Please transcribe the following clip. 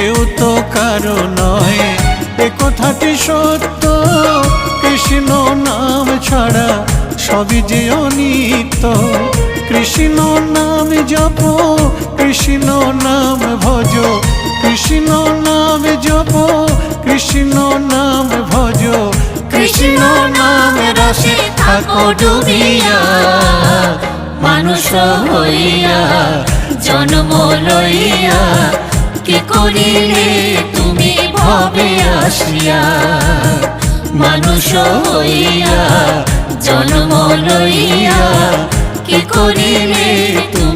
কেউ তো কারও নয়। এ কথাটি সত্য? কৃষ্ণ নাম ছাড়া সবই যে অনিত্য। কৃষ্ণ নাম জপ, কৃষ্ণ নাম ভজ। কৃষ্ণ নাম জপ, কৃষ্ণ নাম ভজ। কৃষ্ণ নাম রসে থাকো ডুবিয়া। মানুষ হইয়া, জন্ম লইয়া। কি করিলে তুমি ভবে আসিয়া। মানুষ হইয়া জন্ম লইয়া কে করিলে তুমি